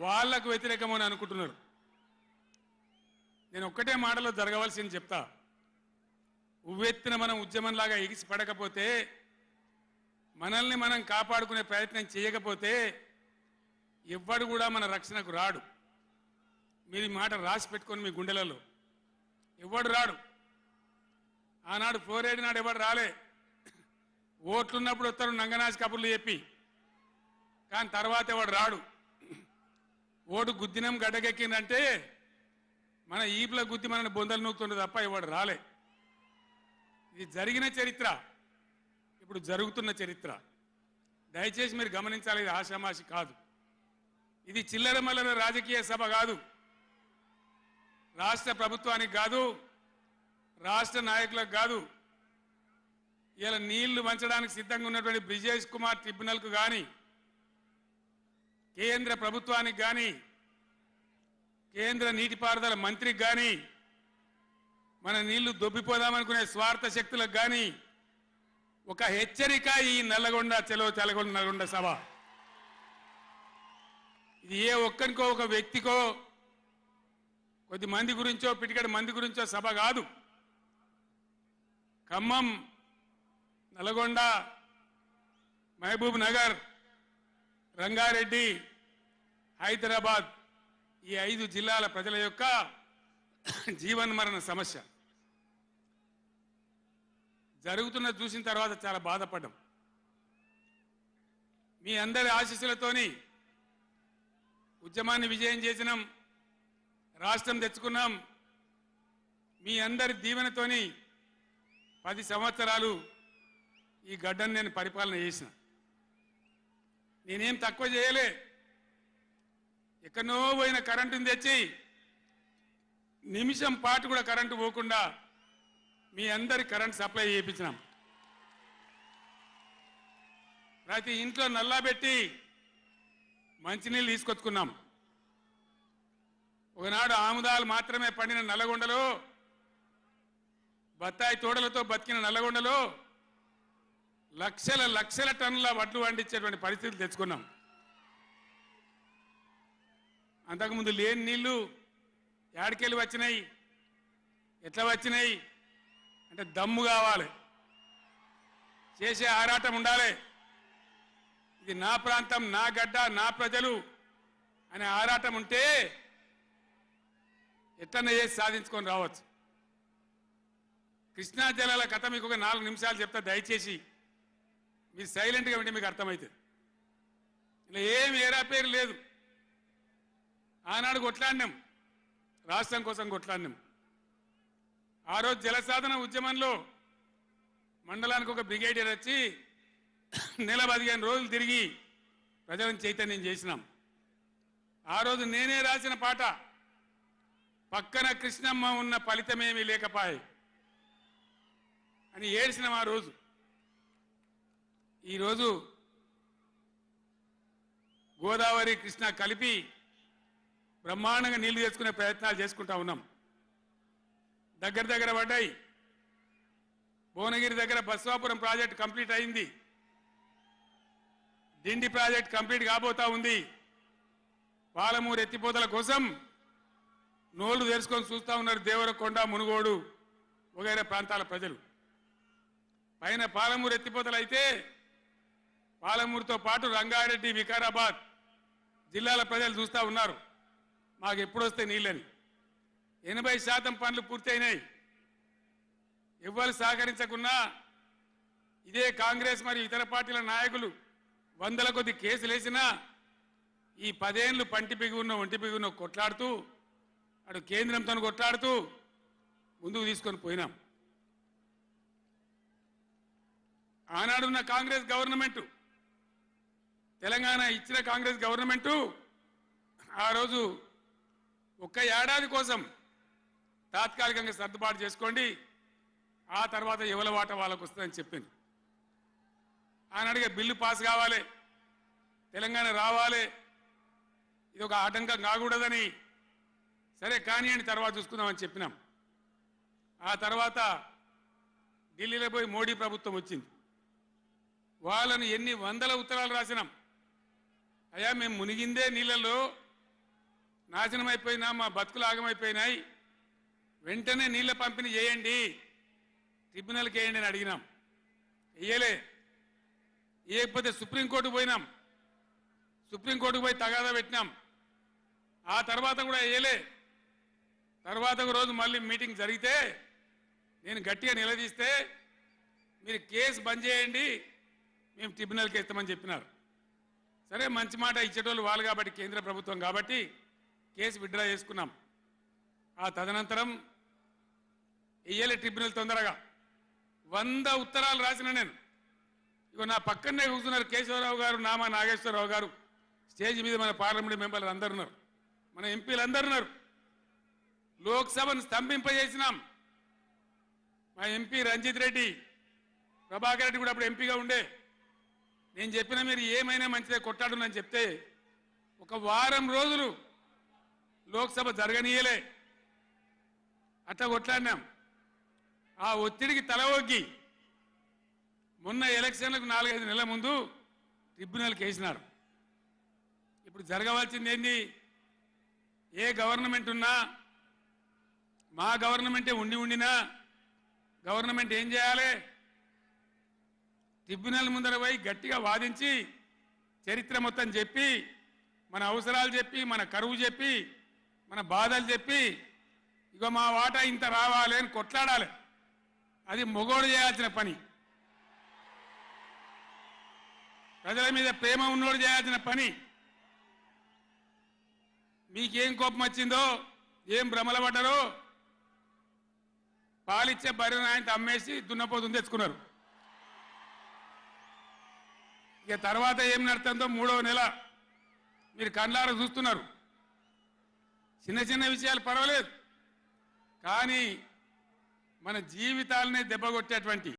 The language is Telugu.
వాళ్ళకు వ్యతిరేకమని అనుకుంటున్నారు. నేను ఒక్కటే మాటలో జరగవలసింది చెప్తా. ఉవ్వెత్తిన మనం ఉద్యమంలాగా ఎగిసి పడకపోతే మనల్ని మనం కాపాడుకునే ప్రయత్నం చేయకపోతే ఎవ్వడు కూడా మన రక్షణకు రాడు. మీరు మాట రాసి పెట్టుకొని మీ గుండెలలో. ఎవ్వడు రాడు. ఆనాడు ఫ్లోరైడ్ నాడు ఎవడు రాలే. ఓట్లున్నప్పుడు వస్తారు నంగనాజ్ కబుర్లు చెప్పి. కానీ తర్వాత ఎవడు రాడు? ఓటు గుద్దినం గడ్డకెక్కిందంటే మన ఈపుల గుద్ది మనని బొందలు నూకుతుండే తప్ప ఇవాడు రాలే. ఇది జరిగిన చరిత్ర ఇప్పుడు జరుగుతున్న చరిత్ర. దయచేసి మీరు గమనించాలి ఇది ఆషామాషి కాదు. ఇది చిల్లర మల్లర రాజకీయ సభ కాదు. రాష్ట్ర ప్రభుత్వానికి కాదు రాష్ట్ర నాయకులకు కాదు. ఇలా నీళ్ళు వంచడానికి సిద్ధంగా ఉన్నటువంటి బ్రిజేష్ కుమార్ ట్రిబ్యునల్కు కానీ కేంద్ర ప్రభుత్వానికి కానీ కేంద్ర నీటిపారుదల మంత్రికి కానీ మన నీళ్ళు దొబ్బిపోదామనుకునే స్వార్థ శక్తులకు కానీ ఒక హెచ్చరిక ఈ నల్లగొండ చెలో తెలగొండ నల్గొండ సభ. ఇది ఏ ఒక్కరికో ఒక వ్యక్తికో కొద్ది మంది గురించో పిటికడి మంది గురించో సభ కాదు. ఖమ్మం నల్గొండ మహబూబ్ నగర్ రంగారెడ్డి హైదరాబాద్ ఈ ఐదు జిల్లాల ప్రజల యొక్క జీవన్మరణ సమస్య. జరుగుతున్న చూసిన తర్వాత చాలా బాధపడ్డం. మీ అందరి ఆశీస్సులతోని ఉద్యమాన్ని విజయం చేసినాం రాష్ట్రం తెచ్చుకున్నాం. మీ అందరి దీవెనతోని పది సంవత్సరాలు ఈ గడ్డను నేను పరిపాలన చేసిన. నేనేం తక్కువ చేయలే. ఎక్కడో పోయిన కరెంటుని తెచ్చి నిమిషం పాటు కూడా కరెంటు పోకుండా మీ అందరి కరెంట్ సప్లై చేయించినాం. ప్రతి ఇంట్లో నల్లా పెట్టి మంచినీళ్ళు తీసుకొచ్చుకున్నాం. ఒకనాడు ఆముదాలు మాత్రమే పండిన నల్లగొండలో బత్తాయి తోడలతో బతికిన నల్లగొండలో లక్షల లక్షల టన్నుల వడ్లు పండించేటువంటి పరిస్థితులు తెచ్చుకున్నాం. అంతకుముందు లేని నీళ్ళు యాడికెళ్ళి వచ్చినాయి? ఎట్లా వచ్చినాయి? అంటే దమ్ము కావాలి. చేసే ఆరాటం ఉండాలి. ఇది నా ప్రాంతం నా గడ్డ నా ప్రజలు అనే ఆరాటం ఉంటే ఎట్లన్నా చేసి సాధించుకొని రావచ్చు. కృష్ణా జలాల కథ మీకు ఒక నాలుగు నిమిషాలు చెప్తా దయచేసి. మీరు సైలెంట్గా ఉంటే మీకు అర్థమవుతుంది ఇలా ఏం ఏరా పేరు లేదు. ఆనాడు కొట్లాడినాం. రాష్ట్రం కోసం కొట్లాడినాం. ఆ రోజు జలసాధన ఉద్యమంలో మండలానికి ఒక బ్రిగేడియర్ వచ్చి నెల పదిహేను రోజులు తిరిగి ప్రజలను చైతన్యం చేసినాం. ఆ రోజు నేనే రాసిన పాట పక్కన కృష్ణమ్మ ఉన్న ఫలితమేమీ లేకపాయే అని ఏడ్చినాం ఆ రోజు. ఈరోజు గోదావరి కృష్ణ కలిపి బ్రహ్మాండంగా నీళ్ళు చేసుకునే ప్రయత్నాలు చేసుకుంటా ఉన్నాం. దగ్గర దగ్గర పడ్డాయి. భువనగిరి దగ్గర బస్వాపురం ప్రాజెక్ట్ కంప్లీట్ అయింది. దిండి ప్రాజెక్ట్ కంప్లీట్ కాబోతా ఉంది. పాలమూరు ఎత్తిపోతల కోసం నోళ్ళు తెరుచుకొని చూస్తూ ఉన్నారు దేవరకొండ మునుగోడు వగైరా ప్రాంతాల ప్రజలు. పైన పాలమూరు ఎత్తిపోతలు అయితే పాలమూరుతో పాటు రంగారెడ్డి వికారాబాద్ జిల్లాల ప్రజలు చూస్తా ఉన్నారు. మాకు ఎప్పుడొస్తే నీళ్ళని. ఎనభై శాతం పనులు పూర్తయినాయి. ఎవ్వరు సహకరించకున్నా ఇదే కాంగ్రెస్ మరియు ఇతర పార్టీల నాయకులు వందల కొద్ది కేసులేసినా ఈ పదేళ్ళు పంటి బిగి ఉన్న ఒంటి బిగి కొట్లాడుతూ అటు కేంద్రంతో కొట్లాడుతూ ముందుకు తీసుకొని పోయినాం. ఆనాడున్న కాంగ్రెస్ గవర్నమెంట్ తెలంగాణ ఇచ్చిన కాంగ్రెస్ గవర్నమెంటు ఆ రోజు ఒక్క ఏడాది కోసం తాత్కాలికంగా సర్దుబాటు చేసుకోండి. ఆ తర్వాత ఎవల వాట వాళ్ళకు వస్తుందని చెప్పింది. ఆనాడిగా బిల్లు పాస్ కావాలి. తెలంగాణ రావాలి. ఇది ఒక ఆటంకం కాకూడదని సరే కానివ్వండి తర్వాత చూసుకుందామని చెప్పినాం. ఆ తర్వాత ఢిల్లీలో పోయి మోడీ ప్రభుత్వం వచ్చింది. వాళ్ళని ఎన్ని వందల ఉత్తరాలు రాసినాం. అయ్యా మేము మునిగిందే నీళ్ళలో నాశనం అయిపోయినా మా బతుకులు ఆగమైపోయినాయి. వెంటనే నీళ్ళ పంపిణీ చేయండి. ట్రిబ్యునల్కి వేయండి అని అడిగినాం. వేయలే. వేయకపోతే సుప్రీంకోర్టుకు పోయినాం. సుప్రీంకోర్టుకు పోయి తగాదా పెట్టినాం. ఆ తర్వాత కూడా వేయలే. తర్వాత ఒక రోజు మళ్ళీ మీటింగ్ జరిగితే నేను గట్టిగా నిలదీస్తే మీరు కేసు బంద్ చేయండి మేము ట్రిబ్యునల్కి ఇస్తామని చెప్పినారు. సరే మంచి మాట ఇచ్చేటోళ్ళు వాళ్ళు కాబట్టి కేంద్ర ప్రభుత్వం కాబట్టి కేసు విడ్డ్రా చేసుకున్నాం. ఆ తదనంతరం ఇయ్యలే ట్రిబ్యునల్ తొందరగా. వంద ఉత్తరాలు రాసిన నేను. ఇగో నా పక్కనే కూర్చున్నారు కేశవరావు గారు నామా నాగేశ్వరరావు గారు. స్టేజ్ మీద మన పార్లమెంట్ మెంబర్లు అందరు ఉన్నారు. మన ఎంపీలు అందరు ఉన్నారు. లోక్సభను స్తంభింపజేసినాం. మా ఎంపీ రంజిత్ రెడ్డి ప్రభాకర్ రెడ్డి కూడా అప్పుడు ఎంపీగా ఉండే. నేను చెప్పిన మీరు ఏమైనా మంచిదే కొట్టాడునని చెప్తే ఒక వారం రోజులు లోక్సభ జరగనీయలే. అట్లా కొట్లాడినాం. ఆ ఒత్తిడికి తల ఒగ్గి మొన్న ఎలక్షన్లకు నాలుగైదు నెలల ముందు ట్రిబ్యునల్కి వేసినారు ఇప్పుడు జరగవలసింది ఏంది ఏ గవర్నమెంట్ ఉన్నా మా గవర్నమెంటే ఉండి ఉండినా గవర్నమెంట్ ఏం చేయాలి? ట్రిబ్యునల్ ముందర పోయి గట్టిగా వాదించి చరిత్ర మొత్తం చెప్పి మన అవసరాలు చెప్పి మన కరువు చెప్పి మన బాధలు చెప్పి ఇక మా వాటా ఇంత రావాలి అని కొట్లాడాలి. అది మొగోడు చేయాల్సిన పని. ప్రజల మీద ప్రేమ ఉన్నోడు చేయాల్సిన పని. మీకేం కోపం వచ్చిందో ఏం భ్రమలపడ్డారో పాలిచ్చే బర్రెను ఆయన అమ్మేసి దున్నపోతుంది తెచ్చుకున్నారు. ఇక తర్వాత ఏం నడుతుందో మూడవ నెల మీరు కండ్లారా చూస్తున్నారు. చిన్న చిన్న విషయాలు పర్వాలేదు. కానీ మన జీవితాలనే దెబ్బకొట్టేటువంటి